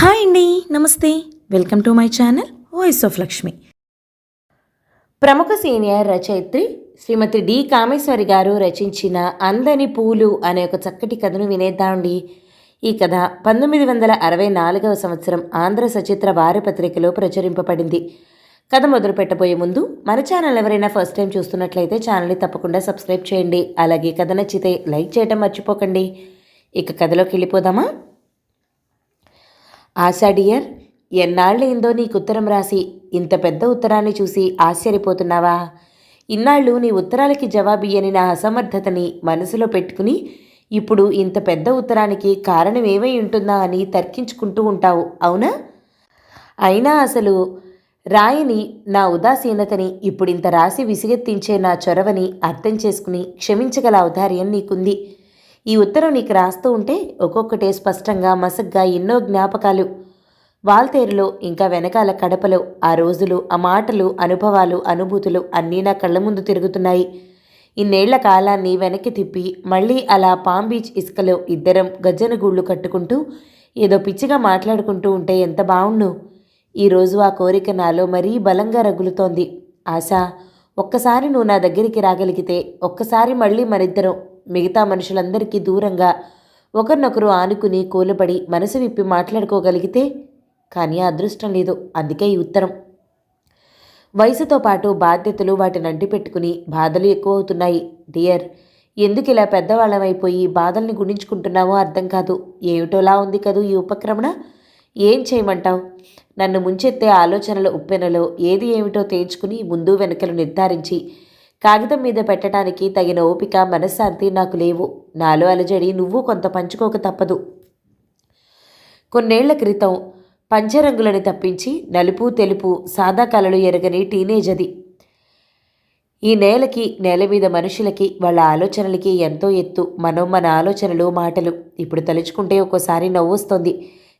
Hi అండి నమస్తే. Welcome to my channel voice of Lakshmi. ప్రముఖ సీనియర్ రచయిత్రి శ్రీమతి డి కామేశ్వరి గారు రచించిన అందని పూలు అనే ఒక చక్కటి కథను వినేద్దామండి. ఈ కథ పంతొమ్మిది వందల అరవై నాలుగవ సంవత్సరం ఆంధ్ర సచిత్ర వారపత్రికలో ప్రచురింపబడింది. కథ మొదలు పెట్టబోయే ముందు మన ఛానల్ ఎవరైనా ఫస్ట్ టైం చూస్తున్నట్లయితే ఛానల్ని తప్పకుండా సబ్స్క్రైబ్ చేయండి. అలాగే కథ నచ్చితే లైక్ చేయడం మర్చిపోకండి. ఇక కథలోకి వెళ్ళిపోదామా? ఆశాడియర్ ఎన్నాళ్ళు ఎన్నాళ్ళైందో నీకు ఉత్తరం రాసి ఇంత పెద్ద ఉత్తరాన్ని చూసి ఆశ్చర్యపోతున్నావా? ఇన్నాళ్ళు నీ ఉత్తరాలకి జవాబియ్యని నా అసమర్థతని మనసులో పెట్టుకుని ఇప్పుడు ఇంత పెద్ద ఉత్తరానికి కారణం ఏమై ఉంటుందా అని తర్కించుకుంటూ ఉంటావు అవునా? అయినా అసలు రాయని నా ఉదాసీనతని ఇప్పుడింత రాసి విసిగెత్తించే నా చొరవని అర్థం చేసుకుని క్షమించగల ఔదార్యం నీకుంది. ఈ ఉత్తరం నీకు రాస్తూ ఉంటే ఒక్కొక్కటే స్పష్టంగా మసగ్గా ఎన్నో జ్ఞాపకాలు. వాల్తేరులో ఇంకా వెనకాల కడపలో ఆ రోజులు ఆ మాటలు అనుభవాలు అనుభూతులు అన్నీ నా కళ్ళ ముందు తిరుగుతున్నాయి. ఇన్నేళ్ళ కాలాన్ని వెనక్కి తిప్పి మళ్ళీ అలా పామ్ బీచ్ ఇసుకలో ఇద్దరం గజ్జన గూళ్ళు కట్టుకుంటూ ఏదో పిచ్చిగా మాట్లాడుకుంటూ ఉంటే ఎంత బావుండు? ఈరోజు ఆ కోరిక నాలో మరీ బలంగా రగులుతోంది. ఆశ ఒక్కసారి నువ్వు నా దగ్గరికి రాగలిగితే ఒక్కసారి మళ్ళీ మరిద్దరం మిగతా మనుషులందరికీ దూరంగా ఒకరినొకరు ఆనుకుని కూలబడి మనసు విప్పి మాట్లాడుకోగలిగితే కానీ అదృష్టం లేదు. అందుకే ఈ ఉత్తరం. వయసుతో పాటు బాధ్యతలు వాటిని అంటిపెట్టుకుని బాధలు ఎక్కువ అవుతున్నాయి డియర్ ఎందుకు ఇలా పెద్దవాళ్ళమైపోయి బాధల్ని గుణించుకుంటున్నావో అర్థం కాదు. ఏమిటోలా ఉంది కదూ ఈ ఉపక్రమణ? ఏం చేయమంటావు? నన్ను ముంచెత్తే ఆలోచనల ఉప్పెనలో ఏది ఏమిటో తేల్చుకుని ముందు వెనుకలు నిర్ధారించి కాగితం మీద పెట్టడానికి తగిన ఓపిక మనశ్శాంతి నాకు లేవు. నాలో అలజడి నువ్వు కొంత పంచుకోక తప్పదు. కొన్నేళ్ళ క్రితం పంచరంగులని తప్పించి నలుపు తెలుపు సాదా కలలు ఎరగని టీనేజ్ అది. ఈ నేలకి నేల మీద మనుషులకి వాళ్ళ ఆలోచనలకి ఎంతో ఎత్తు. మనం మన ఆలోచనలు మాటలు ఇప్పుడు తలుచుకుంటే ఒక్కోసారి నవ్వొస్తుంది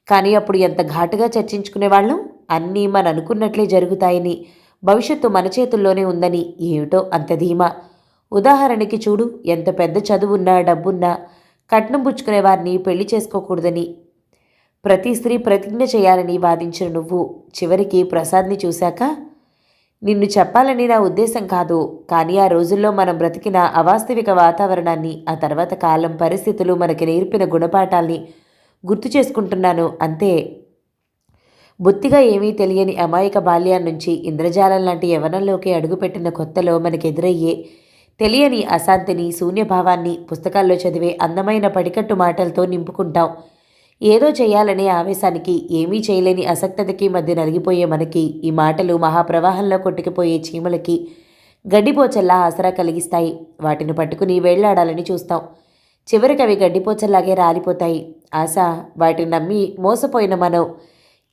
కానీ అప్పుడు ఎంత ఘాటుగా చర్చించుకునేవాళ్ళం? అన్నీ మన అనుకున్నట్లే జరుగుతాయని. భవిష్యత్తు మన చేతుల్లోనే ఉందని ఏమిటో అంత ధీమా. ఉదాహరణకి చూడు ఎంత పెద్ద చదువున్నా డబ్బున్నా కట్నం పుచ్చుకునే వారిని పెళ్ళి చేసుకోకూడదని. ప్రతి స్త్రీ ప్రతిజ్ఞ చేయాలని వాదించిన నువ్వు చివరికి ప్రసాద్ని చూశాక నిన్ను చెప్పాలని నా ఉద్దేశం కాదు కానీ ఆ రోజుల్లో మనం బ్రతికిన అవాస్తవిక వాతావరణాన్ని ఆ తర్వాత కాలం పరిస్థితులు మనకి నేర్పిన గుణపాఠాల్ని గుర్తు చేసుకుంటున్నాను అంతే. బొత్తిగా ఏమీ తెలియని అమాయక బాల్యాన్నించి ఇంద్రజాలం లాంటి యవనంలోకి అడుగుపెట్టిన కొత్తలో మనకెదురయ్యే తెలియని అశాంతిని శూన్యభావాన్ని పుస్తకాల్లో చదివే అందమైన పడికట్టు మాటలతో నింపుకుంటాం. ఏదో చేయాలనే ఆవేశానికి ఏమీ చేయలేని అసక్తతకి మధ్య నలిగిపోయే మనకి ఈ మాటలు మహాప్రవాహంలో కొట్టుకుపోయే చీమలకి గడ్డిపోచల్లా ఆసరా కలిగిస్తాయి. వాటిని పట్టుకుని వేళ్ళాడాలని చూస్తాం. చివరికి అవి గడ్డిపోచల్లాగే రాలిపోతాయి. ఆశ వాటిని నమ్మి మోసపోయిన మనం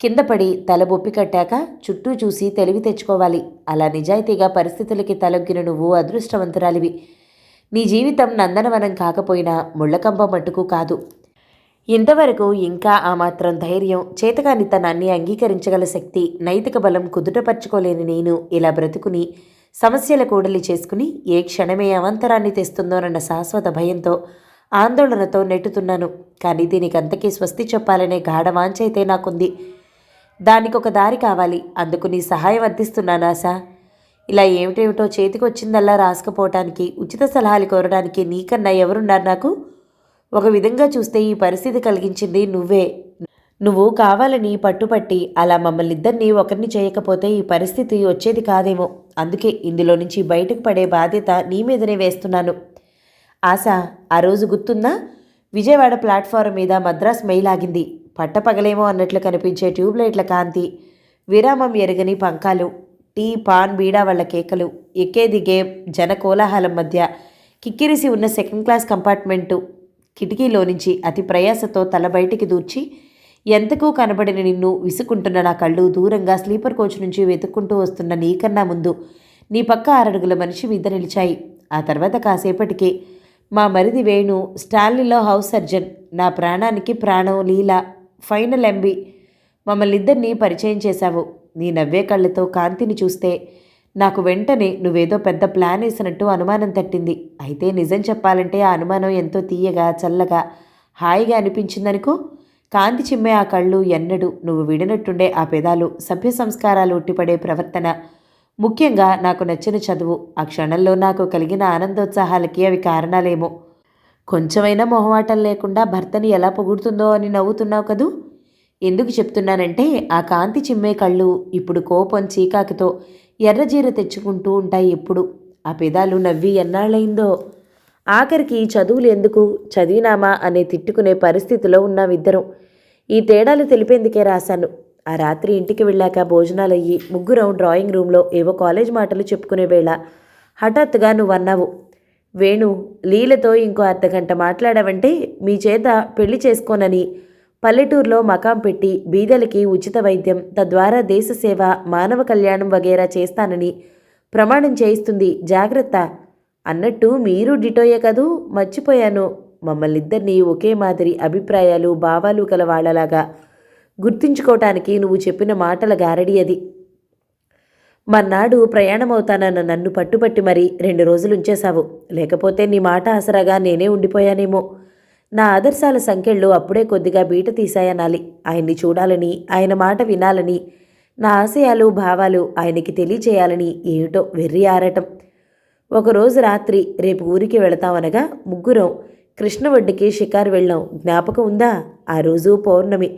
కింద పడి తల బొప్పి కట్టాక చుట్టూ చూసి తెలివి తెచ్చుకోవాలి. అలా నిజాయితీగా పరిస్థితులకి తలొగ్గిన నువ్వు అదృష్టవంతురాలివి. నీ జీవితం నందనవనం కాకపోయినా ముళ్ళకంప మట్టుకు కాదు. ఇంతవరకు ఇంకా ఆ మాత్రం ధైర్యం చేతకానితనాన్ని అంగీకరించగల శక్తి నైతిక బలం కుదుటపరచుకోలేని నేను ఇలా బ్రతుకుని సమస్యల కూడలి చేసుకుని ఏ క్షణమే అవంతరాన్ని తెస్తుందోనన్న శాశ్వత భయంతో ఆందోళనతో నెట్టుతున్నాను. కానీ దీనికంతకీ స్వస్తి చెప్పాలనే గాఢ వాంచైతే నాకుంది. దానికి ఒక దారి కావాలి. అందుకు నీ సహాయం అందిస్తున్నాను ఆశా. ఇలా ఏమిటేమిటో చేతికొచ్చిందల్లా రాసుకుపోవటానికి ఉచిత సలహాలు కోరడానికి నీకన్నా ఎవరున్నారు నాకు? ఒక విధంగా చూస్తే ఈ పరిస్థితి కలిగించింది నువ్వే. నువ్వు కావాలని పట్టుపట్టి అలా మమ్మల్ని ఇద్దరిని ఒకరిని చేయకపోతే ఈ పరిస్థితి వచ్చేది కాదేమో. అందుకే ఇందులో నుంచి బయటకు పడే బాధ్యత నీ మీదనే వేస్తున్నాను. ఆశ ఆ రోజు గుర్తుందా? విజయవాడ ప్లాట్ఫారం మీద మద్రాస్ మెయిల్ ఆగింది. పట్టపగలేమో అన్నట్లు కనిపించే ట్యూబ్లైట్ల కాంతి. విరామం ఎరగని పంకాలు టీ పాన్ బీడా వాళ్ళ కేకలు ఎక్కే దిగే జన కోలాహలం మధ్య కిక్కిరిసి ఉన్న సెకండ్ క్లాస్ కంపార్ట్మెంటు కిటికీలో నుంచి అతి ప్రయాసతో తల బయటికి దూర్చి ఎంతకు కనబడిన నిన్ను విసుకుంటున్న నా కళ్ళు దూరంగా స్లీపర్ కోచ్ నుంచి వెతుక్కుంటూ వస్తున్న నీకన్నా ముందు నీ పక్క ఆరడుగుల మనిషి మీద నిలిచాయి. ఆ తర్వాత కాసేపటికి మా మరిది వేణు స్టాన్లీలో హౌస్ సర్జన్. నా ప్రాణానికి ప్రాణం లీల ఫైనల్ ఎంబీ మమ్మల్నిద్దరినీ పరిచయం చేశావు. నీ నవ్వే కళ్ళతో కాంతిని చూస్తే నాకు వెంటనే నువ్వేదో పెద్ద ప్లాన్ వేసినట్టు అనుమానం తట్టింది. అయితే నిజం చెప్పాలంటే ఆ అనుమానం ఎంతో తీయగా చల్లగా హాయిగా అనిపించిందనుకో కాంతి చిమ్మే ఆ కళ్ళు ఎన్నడూ నువ్వు విడినట్టుండే ఆ పెదాలు సభ్య సంస్కారాలు ఉట్టిపడే ప్రవర్తన. ముఖ్యంగా నాకు నచ్చిన చదువు. ఆ క్షణంలో నాకు కలిగిన ఆనందోత్సాహాలకి అవి కారణాలేమో. కొంచెమైనా మొహమాటం లేకుండా భర్తని ఎలా పొగుడుతుందో అని నవ్వుతున్నావు కదూ? ఎందుకు చెప్తున్నానంటే ఆ కాంతి చిమ్మే కళ్ళు ఇప్పుడు కోపం చీకాకితో ఎర్రజీర తెచ్చుకుంటూ ఉంటాయి ఎప్పుడు. ఆ పెదాలు నవ్వి ఎన్నాళ్ళైందో ఆఖరికి చదువులు ఎందుకు? చదివినామా అనే తిట్టుకునే పరిస్థితిలో ఉన్నామిద్దరం ఈ తేడాలు తెలిపేందుకే రాశాను. ఆ రాత్రి ఇంటికి వెళ్ళాక భోజనాలయ్యి ముగ్గురం డ్రాయింగ్ రూమ్లో ఏవో కాలేజ్ మాటలు చెప్పుకునే వేళ హఠాత్తుగా నువ్వు అన్నావు వేణు లీలతో ఇంకో అర్ధగంట మాట్లాడావంటే మీ చేత పెళ్ళి చేసుకోనని. పల్లెటూరులో మకాం పెట్టి బీదలకి ఉచిత వైద్యం తద్వారా దేశ సేవ మానవ కళ్యాణం వగేరా చేస్తానని ప్రమాణం చేయిస్తుంది. జాగ్రత్త. అన్నట్టు మీరు డిటోయే కదూ? మర్చిపోయాను. మమ్మల్నిద్దరినీ ఒకే మాదిరి అభిప్రాయాలు భావాలు గల వాళ్ళలాగా గుర్తించుకోవటానికి నువ్వు చెప్పిన మాటల గారడి అది. మర్నాడు ప్రయాణమవుతానన్న నన్ను పట్టుపట్టి మరి రెండు రోజులు ఉంచేశావు. లేకపోతే నీ మాట ఆసరాగా నేనే ఉండిపోయానేమో. నా ఆదర్శాల సంఖ్యలో అప్పుడే కొద్దిగా బీట తీశాయనాలి. ఆయన్ని చూడాలని ఆయన మాట వినాలని నా ఆశయాలు భావాలు ఆయనకి తెలియచేయాలని ఏమిటో వెర్రి ఆరటం. ఒకరోజు రాత్రి రేపు ఊరికి వెళతామనగా ముగ్గురం కృష్ణవడ్డికి షికారు వెళ్ళాం. జ్ఞాపకం ఉందా? ఆ రోజు పౌర్ణమి.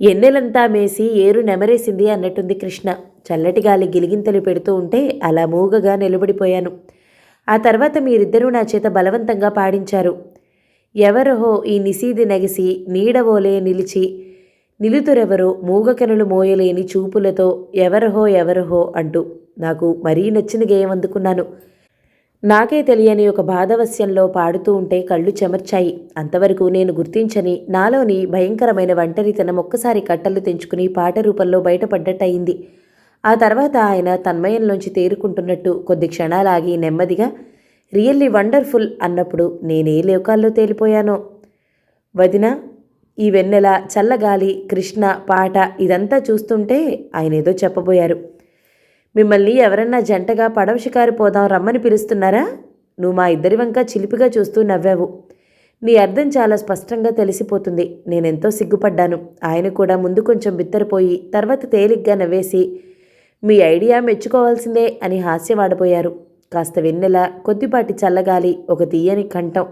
ఎన్నెలంతా మేసి ఏరు నెమరేసింది అన్నట్టుంది కృష్ణ. చల్లటి గాలి గిలిగింతలు పెడుతూ ఉంటే అలా మూగగా నిలబడిపోయాను. ఆ తర్వాత మీరిద్దరూ నా చేత బలవంతంగా పాడించారు. ఎవరహో ఈ నిసీది నగిసి నీడవోలే నిలిచి నిలుతురెవరో మూగకనులు మోయలేని చూపులతో ఎవరహో ఎవరహో అంటూ నాకు మరీ నచ్చిన గేయం అందుకున్నాను. నాకే తెలియని ఒక బాధవస్యంలో పాడుతూ ఉంటే కళ్ళు చెమర్చాయి. అంతవరకు నేను గుర్తించని నాలోని భయంకరమైన ఒంటరితనం ఒక్కసారి కట్టలు తెంచుకుని పాట రూపంలో బయటపడ్డట్టయింది. ఆ తర్వాత ఆయన తన్మయంలోంచి తేరుకుంటున్నట్టు కొద్ది క్షణాలాగి నెమ్మదిగా రియల్లీ వండర్ఫుల్ అన్నప్పుడు నేనే లోకాల్లో తేలిపోయానో? వదిన ఈ వెన్నెల చల్లగాలి కృష్ణ పాట ఇదంతా చూస్తుంటే ఆయన ఏదో చెప్పబోయారు. మిమ్మల్ని ఎవరన్నా జంటగా పడవ షికారు పోదాం రమ్మని పిలుస్తున్నారా? నువ్వు మా ఇద్దరి వంక చిలిపిగా చూస్తూ నవ్వావు. నీ అర్థం చాలా స్పష్టంగా తెలిసిపోతుంది. నేనెంతో సిగ్గుపడ్డాను. ఆయన కూడా ముందు కొంచెం బిత్తరపోయి తర్వాత తేలిగ్గా నవ్వేసి మీ ఐడియా మెచ్చుకోవాల్సిందే అని హాస్యవాడబోయారు కాస్త వెన్నెల కొద్దిపాటి చల్లగాలి ఒక తీయని కంఠం.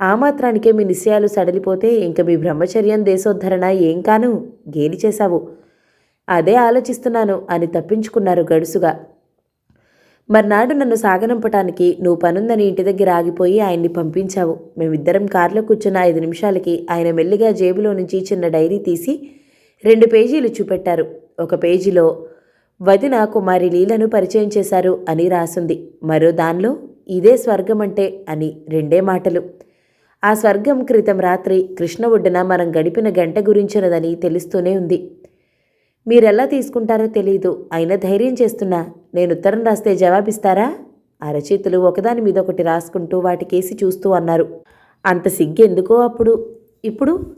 ఆ మాత్రానికే మీ నిశ్చయాలు సడలిపోతే ఇంక మీ బ్రహ్మచర్యం దేశోద్ధరణ ఏం కాను? గేలి చేశావు? అదే ఆలోచిస్తున్నాను అని తప్పించుకున్నారు గడుసుగా. మర్నాడు నన్ను సాగనంపటానికి నువ్వు పనుందని ఇంటి దగ్గర ఆగిపోయి ఆయన్ని పంపించావు. మేమిద్దరం కారులో కూర్చున్న ఐదు నిమిషాలకి ఆయన మెల్లిగా జేబులో నుంచి చిన్న డైరీ తీసి రెండు పేజీలు చూపెట్టారు. ఒక పేజీలో వదిన కుమారి లీలను పరిచయం చేశారు అని రాసుంది. మరో దానిలో ఇదే స్వర్గం అంటే అని రెండే మాటలు. ఆ స్వర్గం క్రితం రాత్రి కృష్ణ ఒడ్డున మనం గడిపిన గంట గురించినదని తెలుస్తూనే ఉంది. మీరెలా తీసుకుంటారో తెలియదు అయినా ధైర్యం చేస్తున్నా. నేను ఉత్తరం రాస్తే జవాబిస్తారా? ఆ రచయితలు ఒకదాని మీద ఒకటి రాసుకుంటూ వాటికేసి చూస్తూ అన్నారు. అంత సిగ్గెందుకో అప్పుడు? ఇప్పుడు?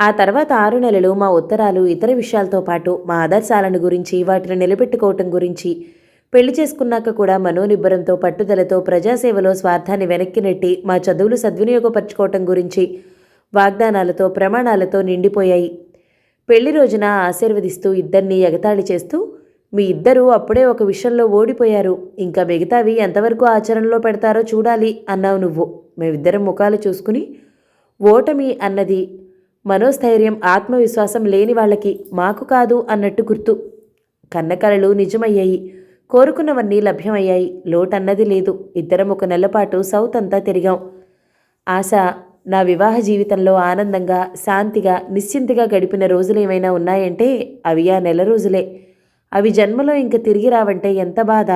ఆ తర్వాత ఆరు నెలలు మా ఉత్తరాలు ఇతర విషయాలతో పాటు మా ఆదర్శాలను గురించి వాటిని నిలబెట్టుకోవటం గురించి. పెళ్ళి చేసుకున్నాక కూడా మనోనిబ్బరంతో పట్టుదలతో ప్రజాసేవలో స్వార్థాన్ని వెనక్కి నెట్టి మా చదువులు సద్వినియోగపరచుకోవటం గురించి వాగ్దానాలతో ప్రమాణాలతో నిండిపోయాయి. పెళ్ళి రోజున ఆశీర్వదిస్తూ ఇద్దరినీ ఎగతాళి చేస్తూ మీ ఇద్దరూ అప్పుడే ఒక విషయంలో ఓడిపోయారు. ఇంకా మిగతావి ఎంతవరకు ఆచరణలో పెడతారో చూడాలి అన్నావు నువ్వు. మేమిద్దరం ముఖాలు చూసుకుని ఓటమి అన్నది మనోస్థైర్యం ఆత్మవిశ్వాసం లేని వాళ్ళకి మాకు కాదు అన్నట్టు గుర్తు. కన్నకలలు నిజమయ్యాయి. కోరుకున్నవన్నీ లభ్యమయ్యాయి. లోటన్నది లేదు. ఇద్దరం ఒక నెలపాటు సౌత్ అంతా తిరిగాం. ఆశ నా వివాహ జీవితంలో ఆనందంగా శాంతిగా నిశ్చింతగా గడిపిన రోజులు ఏమైనా ఉన్నాయంటే అవి ఆ నెల రోజులే. అవి జన్మలో ఇంక తిరిగి రావంటే ఎంత బాధ.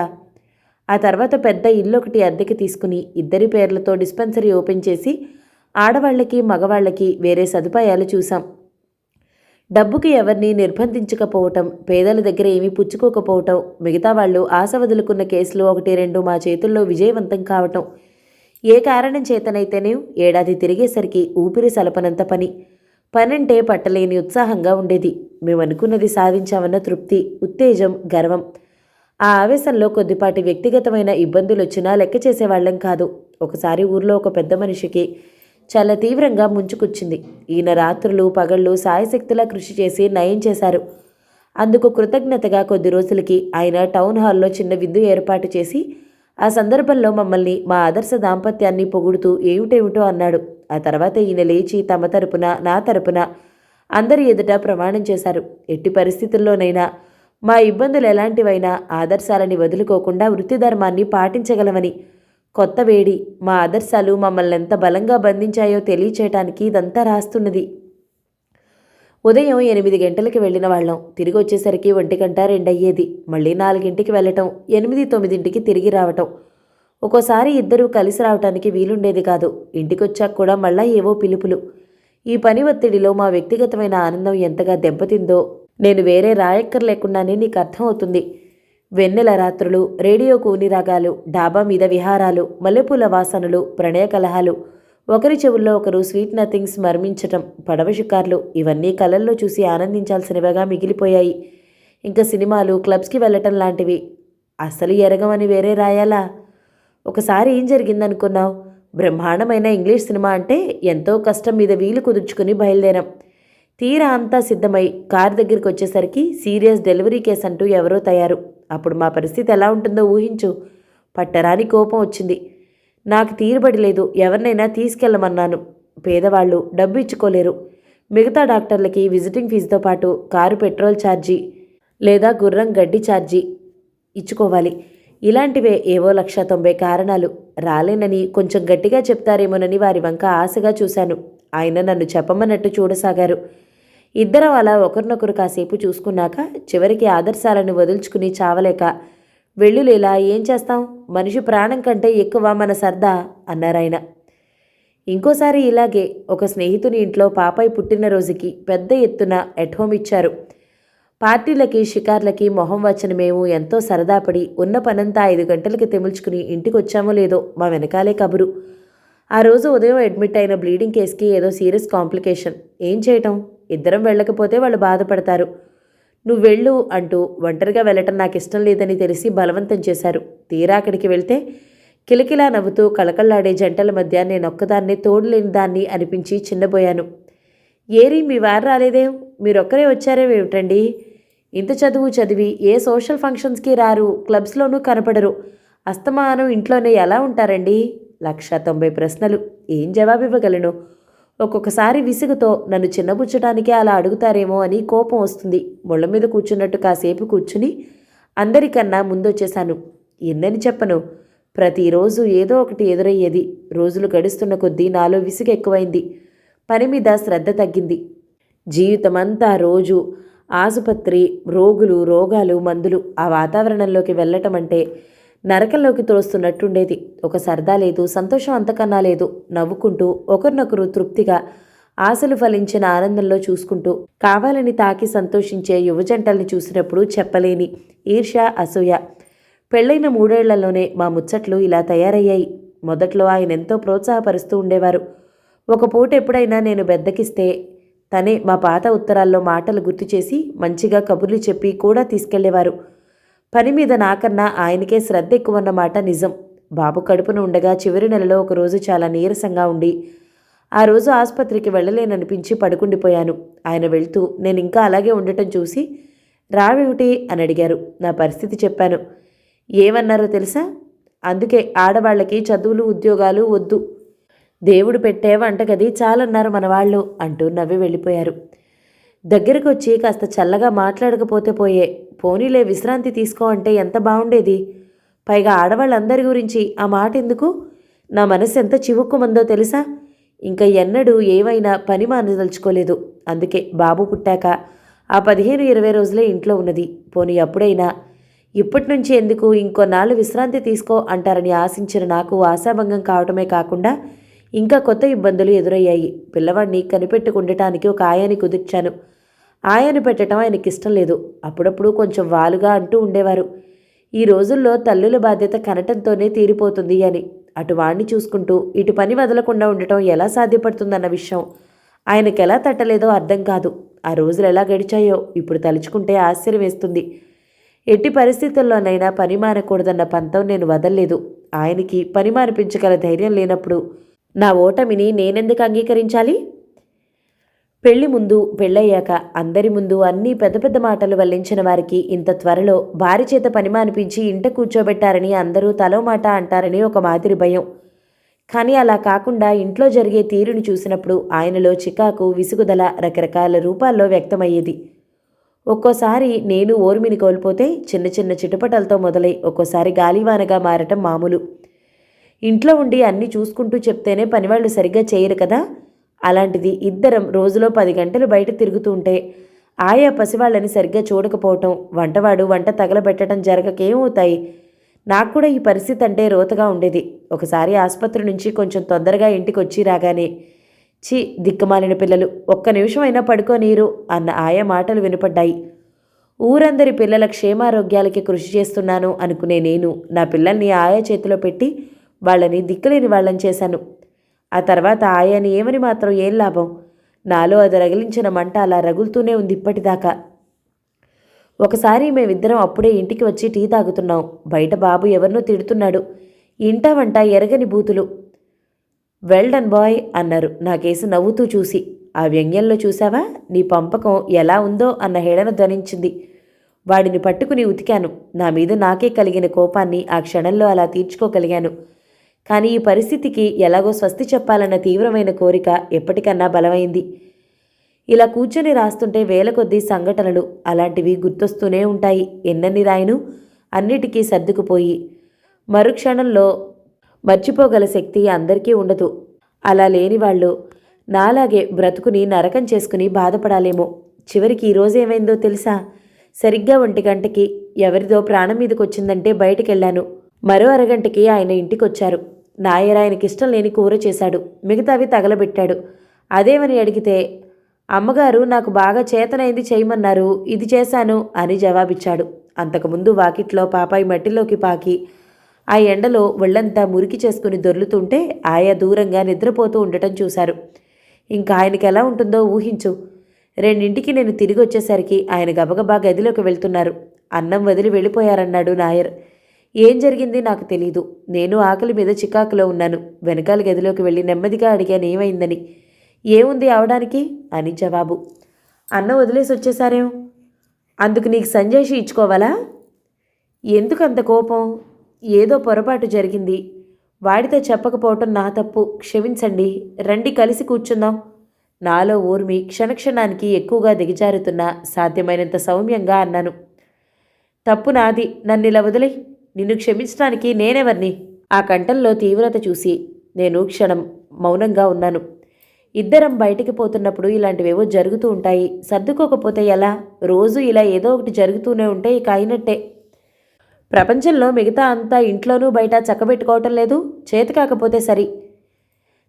ఆ తర్వాత పెద్ద ఇల్లు ఒకటి అద్దెకి తీసుకుని ఇద్దరి పేర్లతో డిస్పెన్సరీ ఓపెన్ చేసి ఆడవాళ్ళకి మగవాళ్ళకి వేరే సదుపాయాలు చూసాం డబ్బుకి ఎవరిని నిర్బంధించకపోవటం పేదల దగ్గర ఏమీ పుచ్చుకోకపోవటం మిగతా వాళ్ళు ఆశ వదులుకున్న కేసులు ఒకటి రెండు మా చేతుల్లో విజయవంతం కావటం. ఏ కారణం చేతనైతేనే ఏడాది తిరిగేసరికి ఊపిరి సలపనంత పని. పనంటే పట్టలేని ఉత్సాహంగా ఉండేది. మేము అనుకున్నది సాధించామన్న తృప్తి ఉత్తేజం గర్వం. ఆ ఆవేశంలో కొద్దిపాటి వ్యక్తిగతమైన ఇబ్బందులు వచ్చినా లెక్క చేసేవాళ్ళం కాదు. ఒకసారి ఊర్లో ఒక పెద్ద మనిషికి చాలా తీవ్రంగా ముంచుకొచ్చింది. ఈయన రాత్రులు పగళ్ళు సాయశక్తులా కృషి చేసి నయం చేశారు. అందుకు కృతజ్ఞతగా కొద్ది రోజులకి ఆయన టౌన్ హాల్లో చిన్న విందు ఏర్పాటు చేసి ఆ సందర్భంలో మమ్మల్ని మా ఆదర్శ దాంపత్యాన్ని పొగుడుతూ ఏమిటేమిటో అన్నాడు. ఆ తర్వాత ఈయన లేచి తమ తరపున నా తరపున అందరి ఎదుట ప్రమాణం చేశారు. ఎట్టి పరిస్థితుల్లోనైనా మా ఇబ్బందులు ఎలాంటివైనా ఆదర్శాలని వదులుకోకుండా వృత్తి ధర్మాన్ని పాటించగలమని కొత్త వేడి మా ఆదర్శాలు మమ్మల్ని ఎంత బలంగా బంధించాయో తెలియచేయటానికి ఇదంతా రాస్తున్నది. ఉదయం ఎనిమిది గంటలకి వెళ్ళిన వాళ్ళం. తిరిగి వచ్చేసరికి ఒంటి గంట రెండయ్యేది. మళ్ళీ నాలుగింటికి వెళ్ళటం ఎనిమిది తొమ్మిదింటికి తిరిగి రావటం. ఒక్కోసారి ఇద్దరూ కలిసి రావటానికి వీలుండేది కాదు. ఇంటికొచ్చాక కూడా మళ్ళా ఏవో పిలుపులు. ఈ పని ఒత్తిడిలో మా వ్యక్తిగతమైన ఆనందం ఎంతగా దెబ్బతిందో నేను వేరే రాయక్కర్ లేకుండానే నీకు అర్థమవుతుంది వెన్నెల రాత్రులు రేడియో కూని రాగాలు డాబా మీద విహారాలు మల్లెపూల వాసనలు ప్రణయ కలహాలు. ఒకరి చెవుల్లో ఒకరు స్వీట్ నథింగ్స్ మర్మించటం పడవ షికార్లు ఇవన్నీ కలల్లో చూసి ఆనందించాల్సినవిగా మిగిలిపోయాయి. ఇంకా సినిమాలు క్లబ్స్కి వెళ్ళటం లాంటివి. అసలు ఎరగమని వేరే రాయాలా? ఒకసారి ఏం జరిగిందనుకున్నావు? బ్రహ్మాండమైన ఇంగ్లీష్ సినిమా అంటే ఎంతో కష్టం మీద వీలు కుదుర్చుకుని బయలుదేరాం. తీరా అంతా సిద్ధమై కార్ దగ్గరికి వచ్చేసరికి సీరియస్ డెలివరీ కేసు అంటూ ఎవరో తయారు. అప్పుడు మా పరిస్థితి ఎలా ఉంటుందో ఊహించు. పట్టరాని కోపం వచ్చింది. నాకు తీరుబడి లేదు ఎవరినైనా తీసుకెళ్ళమన్నాను. పేదవాళ్ళు డబ్బు ఇచ్చుకోలేరు. మిగతా డాక్టర్లకి విజిటింగ్ ఫీజుతో పాటు కారు పెట్రోల్ ఛార్జీ లేదా గుర్రం గడ్డి ఛార్జీ ఇచ్చుకోవాలి. ఇలాంటివే ఏవో లక్ష తొంభై కారణాలు. రాలేనని కొంచెం గట్టిగా చెప్తారేమోనని వారి వంక ఆశగా చూశాను. ఆయన నన్ను చెప్పమన్నట్టు చూడసాగారు. ఇద్దరం అలా ఒకరినొకరు కాసేపు చూసుకున్నాక చివరికి ఆదర్శాలను వదులుచుకుని చావలేక వెళ్ళులేలా ఏం చేస్తాం? మనిషి ప్రాణం కంటే ఎక్కువ మన సర్దా అన్నారాయన ఇంకోసారి ఇలాగే ఒక స్నేహితుని ఇంట్లో పాపాయి పుట్టినరోజుకి పెద్ద ఎత్తున ఎట్ హోమ్ ఇచ్చారు. పార్టీలకి షికార్లకి మొహం వచ్చిన మేము ఎంతో సరదాపడి ఉన్న పనంతా ఐదు గంటలకి తెముల్చుకుని ఇంటికి వచ్చామో లేదో మా వెనకాలే కబురు. ఆ రోజు ఉదయం అడ్మిట్ అయిన బ్లీడింగ్ కేసుకి ఏదో సీరియస్ కాంప్లికేషన్. ఏం చేయటం? ఇద్దరం వెళ్ళకపోతే వాళ్ళు బాధపడతారు. నువ్వు వెళ్ళు అంటూ ఒంటరిగా వెళ్ళటం నాకు ఇష్టం లేదని తెలిసి బలవంతం చేశారు. తీరా అక్కడికి వెళ్తే కిలకిలా నవ్వుతూ కళకళలాడే జంటల మధ్య నేను ఒక్కదాన్నే తోడులేని దాన్ని అనిపించి చిన్నబోయాను. ఏరి మీ వారు రాలేదేం? మీరొక్కరే వచ్చారేమేమిటండి ఇంత చదువు చదివి ఏ సోషల్ ఫంక్షన్స్కి రారు? క్లబ్స్లోనూ కనపడరు. అస్తమానం ఇంట్లోనే ఎలా ఉంటారండి? లక్ష తొంభై ప్రశ్నలు. ఏం జవాబు ఇవ్వగలను ఒక్కొక్కసారి విసుగుతో నన్ను చిన్నబుచ్చటానికే అలా అడుగుతారేమో అని కోపం వస్తుంది. ముళ్ళ మీద కూర్చున్నట్టు కాసేపు కూర్చుని అందరికన్నా ముందొచ్చేశాను. ఎన్నని చెప్పను. ప్రతిరోజు ఏదో ఒకటి ఎదురయ్యేది. రోజులు గడుస్తున్న కొద్దీ నాలో విసుగు ఎక్కువైంది. పని మీద శ్రద్ధ తగ్గింది. జీవితమంతా రోజు ఆసుపత్రి రోగులు రోగాలు మందులు ఆ వాతావరణంలోకి వెళ్ళటం అంటే నరకంలోకి తోస్తున్నట్టుండేది. ఒక సరదా లేదు సంతోషం అంతకన్నా లేదు. నవ్వుకుంటూ ఒకరినొకరు తృప్తిగా ఆశలు ఫలించిన ఆనందంలో చూసుకుంటూ కావాలని తాకి సంతోషించే యువజంటల్ని చూసినప్పుడు చెప్పలేని ఈర్ష్య అసూయ. పెళ్ళైన మూడేళ్ళలోనే మా ముచ్చట్లు ఇలా తయారయ్యాయి. మొదట్లో ఆయన ఎంతో ప్రోత్సాహపరుస్తూ ఉండేవారు. ఒక పూట ఎప్పుడైనా నేను బెద్దకిస్తే తనే మా పాత ఉత్తరాల్లో మాటలు గుర్తు చేసి మంచిగా కబుర్లు చెప్పి కూడా తీసుకెళ్ళేవారు. పని మీద నాకన్నా ఆయనకే శ్రద్ధ ఎక్కువన్నమాట నిజం. బాబు కడుపున ఉండగా చివరి నెలలో ఒకరోజు చాలా నీరసంగా ఉండి ఆ రోజు ఆసుపత్రికి వెళ్ళలేననిపించి పడుకుండిపోయాను. ఆయన వెళ్తూ నేను ఇంకా అలాగే ఉండటం చూసి రావేమిటి? అని అడిగారు. నా పరిస్థితి చెప్పాను. ఏమన్నారో తెలుసా? అందుకే ఆడవాళ్ళకి చదువులు ఉద్యోగాలు వద్దు. దేవుడు పెట్టే వంటగది చాలన్నారు మనవాళ్ళు అంటూ నవ్వి వెళ్ళిపోయారు. దగ్గరకు వచ్చి కాస్త చల్లగా మాట్లాడకపోతే పోయే. పోనీలే విశ్రాంతి తీసుకో అంటే ఎంత బాగుండేది పైగా ఆడవాళ్ళందరి గురించి ఆ మాట ఎందుకు నా మనసు ఎంత చివుక్కుమందో తెలుసా? ఇంకా ఎన్నడూ ఏవైనా పని మానదలుచుకోలేదు. అందుకే బాబు పుట్టాక ఆ పదిహేను ఇరవై రోజులే ఇంట్లో ఉన్నది. పోనీ అప్పుడైనా ఇప్పటి నుంచి ఎందుకు ఇంకొన్నాళ్ళు విశ్రాంతి తీసుకో అంటారని ఆశించిన నాకు ఆశాభంగం కావటమే కాకుండా ఇంకా కొత్త ఇబ్బందులు ఎదురయ్యాయి. పిల్లవాడిని కనిపెట్టుకుండటానికి ఒక ఆయాని కుదిర్చాను. ఆయన పెట్టడం ఆయనకి ఇష్టం లేదు. అప్పుడప్పుడు కొంచెం వాలుగా అంటూ ఉండేవారు. ఈ రోజుల్లో తల్లుల బాధ్యత కనటంతోనే తీరిపోతుంది అని. అటు వాణ్ణి చూసుకుంటూ ఇటు పని వదలకుండా ఉండటం ఎలా సాధ్యపడుతుందన్న విషయం ఆయనకు ఎలా తట్టలేదో అర్థం కాదు. ఆ రోజులు ఎలా గడిచాయో ఇప్పుడు తలుచుకుంటే ఆశ్చర్యం వేస్తుంది. ఎట్టి పరిస్థితుల్లోనైనా పని మానకూడదన్న పంతం నేను వదల్లేదు. ఆయనకి పని మానిపించగల ధైర్యం లేనప్పుడు నా ఓటమిని నేనెందుకు అంగీకరించాలి? పెళ్ళి ముందు పెళ్ళయ్యాక అందరి ముందు అన్ని పెద్ద పెద్ద మాటలు వల్లించిన వారికి ఇంత త్వరలో భార్య చేత పనిమా అనిపించి ఇంట కూర్చోబెట్టారని అందరూ తలో మాట అంటారని ఒక మాదిరి భయం. కానీ అలా కాకుండా ఇంట్లో జరిగే తీరుని చూసినప్పుడు ఆయనలో చికాకు విసుగుదల రకరకాల రూపాల్లో వ్యక్తమయ్యేది. ఒక్కోసారి నేను ఓర్మిని కోల్పోతే చిన్న చిన్న చిటపటలతో మొదలై ఒక్కోసారి గాలివానగా మారటం మామూలు. ఇంట్లో ఉండి అన్నీ చూసుకుంటూ చెప్తేనే పనివాళ్ళు సరిగ్గా చేయరు కదా? అలాంటిది ఇద్దరం రోజులో పది గంటలు బయట తిరుగుతుంటే ఆయా పసివాళ్ళని సరిగ్గా చూడకపోవటం వంటవాడు వంట తగలబెట్టడం జరగకేమవుతాయి? నాకు కూడా ఈ పరిస్థితి అంటే రోతగా ఉండేది. ఒకసారి ఆసుపత్రి నుంచి కొంచెం తొందరగా ఇంటికి వచ్చి రాగానే చి దిక్కుమాలిన పిల్లలు ఒక్క నిమిషమైనా పడుకోనీరు అన్న ఆయా మాటలు వినపడ్డాయి. ఊరందరి పిల్లల క్షేమారోగ్యాలకి కృషి చేస్తున్నాను అనుకునే నేను నా పిల్లల్ని ఆయా చేతిలో పెట్టి వాళ్ళని దిక్కులేని వాళ్ళని చేశాను. ఆ తర్వాత ఆయాని ఏమని మాత్రం ఏం లాభం? నాలో అది రగిలించిన మంట అలా రగులుతూనే ఉంది ఇప్పటిదాకా. ఒకసారి మేమిద్దరం అప్పుడే ఇంటికి వచ్చి టీ తాగుతున్నాం. బయట బాబు ఎవరినో తిడుతున్నాడు. ఇంట వంట ఎరగని బూతులు. వెల్డన్ బాయ్ అన్నారు. నాకేసి నవ్వుతూ చూసి. ఆ వ్యంగ్యంలో చూసావా నీ పంపకం ఎలా ఉందో అన్న హేళన ధ్వనించింది. వాడిని పట్టుకుని ఉతికాను. నా మీద నాకే కలిగిన కోపాన్ని ఆ క్షణంలో అలా తీర్చుకోగలిగాను. కానీ ఈ పరిస్థితికి ఎలాగో స్వస్తి చెప్పాలన్న తీవ్రమైన కోరిక ఎప్పటికన్నా బలమైంది. ఇలా కూర్చొని రాస్తుంటే వేల కొద్దీ సంఘటనలు అలాంటివి గుర్తొస్తూనే ఉంటాయి. ఎన్నని రాయను అన్నిటికీ సర్దుకుపోయి మరుక్షణంలో మర్చిపోగల శక్తి అందరికీ ఉండదు. అలా లేని వాళ్ళు నాలాగే బ్రతుకుని నరకం చేసుకుని బాధపడాలేమో. చివరికి ఈరోజు ఏమైందో తెలుసా? సరిగ్గా ఒంటి గంటకి ఎవరిదో ప్రాణం మీదకి వచ్చిందంటే బయటికెళ్ళాను. మరో అరగంటకి ఆయన ఇంటికొచ్చారు. నాయర్ ఆయనకి ఇష్టం లేని కూర చేశాడు. మిగతావి తగలబెట్టాడు. అదేమని అడిగితే అమ్మగారు నాకు బాగా చేతనైంది చేయమన్నారు. ఇది చేశాను అని జవాబిచ్చాడు. అంతకుముందు వాకిట్లో పాపాయి మట్టిలోకి పాకి ఆ ఎండలో ఒళ్ళంతా మురికి చేసుకుని దొర్లుతుంటే ఆయా దూరంగా నిద్రపోతూ ఉండటం చూశారు. ఇంకా ఆయనకి ఎలా ఉంటుందో ఊహించు. రెండింటికి నేను తిరిగి వచ్చేసరికి ఆయన గబగబా గదిలోకి వెళ్తున్నారు. అన్నం వదిలి వెళ్ళిపోయారన్నాడు నాయర్. ఏం జరిగింది నాకు తెలీదు. నేను ఆకలి మీద చికాకులో ఉన్నాను. వెనకాల గదిలోకి వెళ్ళి నెమ్మదిగా అడిగాను ఏమైందని. ఏముంది అవడానికి అని జవాబు. అన్న వదిలేసి వచ్చేసారేం అందుకు నీకు సంజయ్షి ఇచ్చుకోవాలా? ఎందుకు అంత కోపం? ఏదో పొరపాటు జరిగింది. వాడితో చెప్పకపోవటం నా తప్పు. క్షమించండి. రండి కలిసి కూర్చుందాం. నాలో ఊర్మి క్షణక్షణానికి ఎక్కువగా దిగజారుతున్నా సాధ్యమైనంత సౌమ్యంగా అన్నాను. తప్పు నాది. నన్ను ఇలా వదిలే నిన్ను క్షమించడానికి నేనెవర్ని? ఆ కంఠంలో తీవ్రత చూసి నేను క్షణం మౌనంగా ఉన్నాను. ఇద్దరం బయటికి పోతున్నప్పుడు ఇలాంటివేవో జరుగుతూ ఉంటాయి. సర్దుకోకపోతే ఎలా? రోజు ఇలా ఏదో ఒకటి జరుగుతూనే ఉంటే ఇక అయినట్టే. ప్రపంచంలో మిగతా అంతా ఇంట్లోనూ బయట చక్కబెట్టుకోవటం లేదు. చేతి కాకపోతే సరి.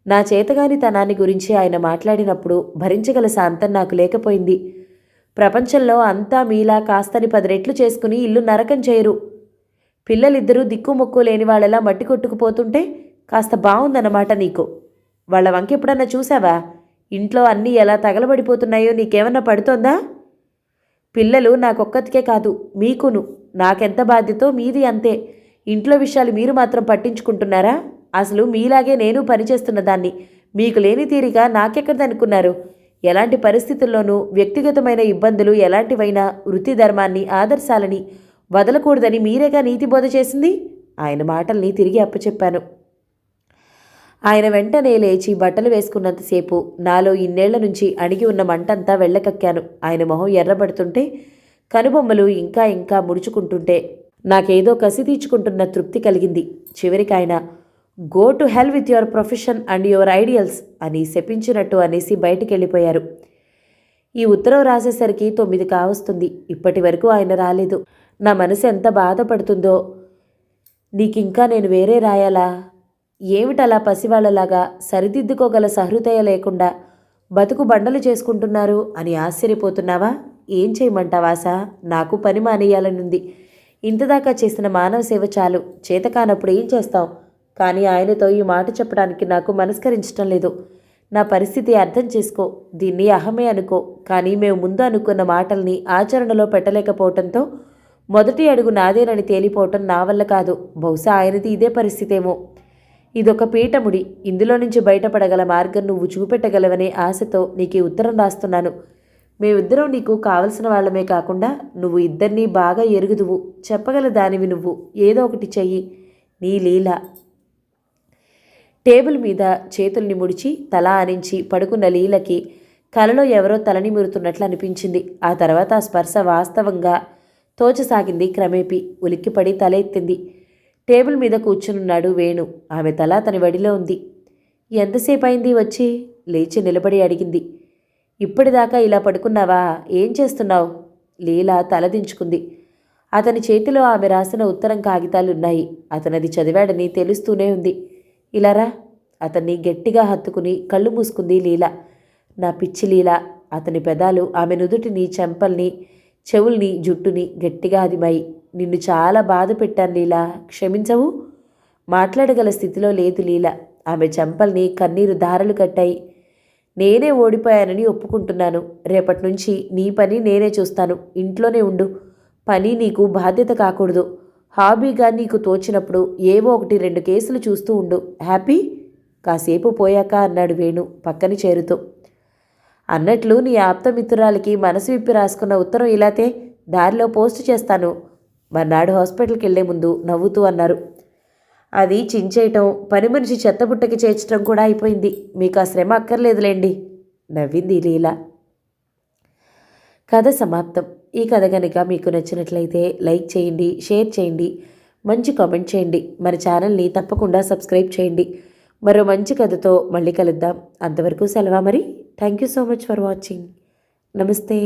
నా చేతగానితనాన్ని గురించి ఆయన మాట్లాడినప్పుడు భరించగల శాంతం నాకు లేకపోయింది. ప్రపంచంలో అంతా మీలా కాస్తని పది రెట్లు చేసుకుని ఇల్లు నరకం చేయరు. పిల్లలిద్దరూ దిక్కుమొక్కు లేని వాళ్ళలా మట్టి కొట్టుకుపోతుంటే కాస్త బాగుందన్నమాట నీకు. వాళ్ళ వంక ఎప్పుడన్నా చూసావా? ఇంట్లో అన్నీ ఎలా తగలబడిపోతున్నాయో నీకేమన్నా పడుతోందా? పిల్లలు నాకొక్కతికే కాదు మీకును. నాకెంత బాధ్యతో మీది అంతే. ఇంట్లో విషయాలు మీరు మాత్రం పట్టించుకుంటున్నారా? అసలు మీలాగే నేను పనిచేస్తున్న దాన్ని. మీకు లేని తీరిక నాకెక్కడదనుకున్నారు? ఎలాంటి పరిస్థితుల్లోనూ వ్యక్తిగతమైన ఇబ్బందులు ఎలాంటివైనా వృత్తి ధర్మాన్ని ఆదర్శాలని వదలకూడదని మీరేగా నీతి బోధ చేసింది? ఆయన మాటల్ని తిరిగి అప్పచెప్పాను. ఆయన వెంటనే లేచి బట్టలు వేసుకున్నంతసేపు నాలో ఇన్నేళ్ళ నుంచి అణిగి ఉన్న మంటంతా వెళ్ళకక్కాను. ఆయన మొహం ఎర్రబడుతుంటే కనుబొమ్మలు ఇంకా ఇంకా ముడుచుకుంటుంటే నాకేదో కసి తీర్చుకుంటున్న తృప్తి కలిగింది. చివరికి ఆయన go to hell with your profession and your ideals అని శపించినట్టు అనేసి బయటికి వెళ్ళిపోయారు ఈ ఉత్తరం రాసేసరికి తొమ్మిది కావస్తుంది. ఇప్పటి వరకు ఆయన రాలేదు. నా మనసు ఎంత బాధపడుతుందో. నీకింకా నేను వేరే రాయాలా? ఏమిటలా పసివాళ్ళలాగా సరిదిద్దుకోగల సహృదయ లేకుండా బతుకు బండలు చేసుకుంటున్నారు అని ఆశ్చర్యపోతున్నావా? ఏం చేయమంటావాసా నాకు పని మానేయాలనుంది. ఇంతదాకా చేసిన మానవ సేవ చాలు. చేతకానప్పుడు ఏం చేస్తాం కానీ ఆయనతో ఈ మాట చెప్పడానికి నాకు మనస్కరించటం లేదు. నా పరిస్థితి అర్థం చేసుకో దీన్ని అహమే అనుకో. కానీ మేము ముందు అనుకున్న మాటల్ని ఆచరణలో పెట్టలేకపోవటంతో మొదటి అడుగు నాదేనని తేలిపోవటం నా వల్ల కాదు. బహుశా ఆయనది ఇదే పరిస్థితేమో. ఇదొక పీఠముడి. ఇందులో నుంచి బయటపడగల మార్గం నువ్వు చూపెట్టగలవనే ఆశతో నీకు ఉత్తరం రాస్తున్నాను. మేమిద్దరం నీకు కావలసిన వాళ్ళమే కాకుండా నువ్వు ఇద్దరినీ బాగా ఎరుగుదువు. చెప్పగల దానివి నువ్వు. ఏదో ఒకటి చెయ్యి. నీ లీల. టేబుల్ మీద చేతుల్ని ముడిచి తల ఆనించి పడుకున్న లీలకి కలలో ఎవరో తలని మురుతున్నట్లు అనిపించింది. ఆ తర్వాత ఆ స్పర్శ వాస్తవంగా తోచసాగింది. క్రమేపీ ఉలిక్కిపడి తల ఎత్తింది. టేబుల్ మీద కూర్చునున్నాడు వేణు. ఆమె తల అతని వడిలో ఉంది. ఎంతసేపు అయింది వచ్చి? లేచి నిలబడి అడిగింది. ఇప్పటిదాకా ఇలా పడుకున్నావా? ఏం చేస్తున్నావు? లీల తలదించుకుంది అతని చేతిలో ఆమె రాసిన ఉత్తరం కాగితాలున్నాయి. అతనది చదివాడని తెలుస్తూనే ఉంది. ఇలారా? అతన్ని గట్టిగా హత్తుకుని కళ్ళు మూసుకుంది లీల. నా పిచ్చి లీల. అతని పెదాలు ఆమె నుదుటిని చెంపల్ని చెవుల్ని జుట్టుని గట్టిగా అదిమాయి. నిన్ను చాలా బాధ పెట్టాను లీలా. క్షమించవు. మాట్లాడగల స్థితిలో లేదు లీల. ఆమె చెంపల్ని కన్నీరు దారలు కట్టాయి. నేనే ఓడిపోయానని ఒప్పుకుంటున్నాను. రేపటి నుంచి నీ పని నేనే చూస్తాను. ఇంట్లోనే ఉండు. పని నీకు బాధ్యత కాకూడదు. హాబీగా నీకు తోచినప్పుడు ఏవో ఒకటి రెండు కేసులు చూస్తూ ఉండు. హ్యాపీ? కాసేపు పోయాక అన్నాడు వేణు పక్కని చేరుతూ. అన్నట్లు నీ ఆప్తమిత్రురాలకి మనసు విప్పి రాసుకున్న ఉత్తరం ఇలాతే దారిలో పోస్ట్ చేస్తాను. మర్నాడు హాస్పిటల్కి వెళ్ళే ముందు నవ్వుతూ అన్నారు. అది చించేయటం పని మనిషి చెత్తబుట్టకి చేర్చడం కూడా అయిపోయింది. మీకు ఆ శ్రమ అక్కర్లేదులేండి. నవ్వింది లీల. కథ సమాప్తం. ఈ కథ కనుక మీకు నచ్చినట్లయితే లైక్ చేయండి షేర్ చేయండి మంచి కామెంట్ చేయండి. మన ఛానల్ని తప్పకుండా సబ్స్క్రైబ్ చేయండి. మరో మంచి కథతో మళ్ళీ కలుద్దాం. అంతవరకు సెలవా మరి? Thank you so much for watching నమస్తే.